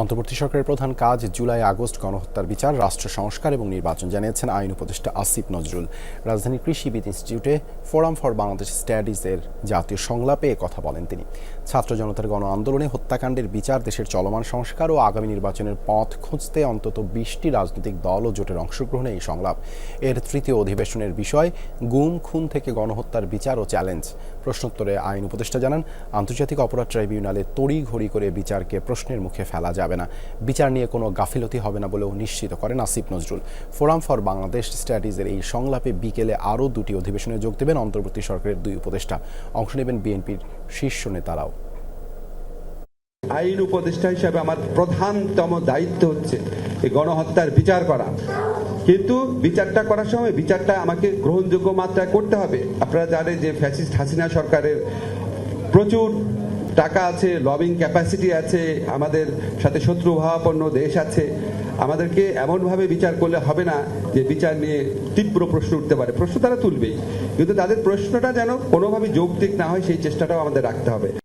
অন্তর্বর্তী সরকারের প্রধান কাজ জুলাই আগস্ট গণহত্যার বিচার, রাষ্ট্র সংস্কার এবং নির্বাচন জানিয়েছেন আইন উপদেষ্টা আসিফ নজরুল। রাজধানীর কৃষিবিদ ইনস্টিটিউটে ফোরাম ফর বাংলাদেশ স্টাডিজের জাতীয় সংলাপে কথা বলেন তিনি। ছাত্র জনতার গণ আন্দোলনে হত্যাকাণ্ডের বিচার, দেশের চলমান সংস্কার ও আগামী নির্বাচনের পথ খুঁজতে অন্তত বিশটি রাজনৈতিক দল ও জোটের অংশগ্রহণে এই সংলাপ। এর তৃতীয় অধিবেশনের বিষয়, গুম, খুন থেকে গণহত্যার বিচার ও চ্যালেঞ্জ। প্রশ্নোত্তরে আইন উপদেষ্টা জানান, আন্তর্জাতিক অপরাধ ট্রাইব্যুনালে তড়ি ঘড়ি করে বিচারকে প্রশ্নের মুখে ফেলা যাবে না। বিচার নিয়ে কোনো গাফিলতি হবে না বলেও নিশ্চিত করেন আসিফ নজরুল। ফোরাম ফর বাংলাদেশ স্টাডিজের এই সংলাপে বিকেলে আরও দুটি অধিবেশনে যোগ দেবেন অন্তর্বর্তী সরকারের দুই উপদেষ্টা। অংশ নেবেন বিএনপির শীর্ষ নেতারাও। আইন উপদেষ্টা হিসাবে আমার প্রধানতম দায়িত্ব হচ্ছে এই গণহত্যার বিচার করা। কিন্তু বিচারটা করার সময় বিচারটা আমাকে গ্রহণযোগ্য মাত্রায় করতে হবে। আপনারা জানেন যে ফ্যাসিস্ট হাসিনা সরকারের প্রচুর টাকা আছে লবিং ক্যাপাসিটি আছে, আমাদের সাথে শত্রু ভাবাপন্ন দেশ আছে। আমাদেরকে এমনভাবে বিচার করলে হবে না যে বিচার নিয়ে তীব্র প্রশ্ন উঠতে পারে। প্রশ্ন তারা তুলবেই। কিন্তু তাদের প্রশ্নটা যেন কোনোভাবে যৌক্তিক না হয়, সেই চেষ্টাটাও আমাদের রাখতে হবে।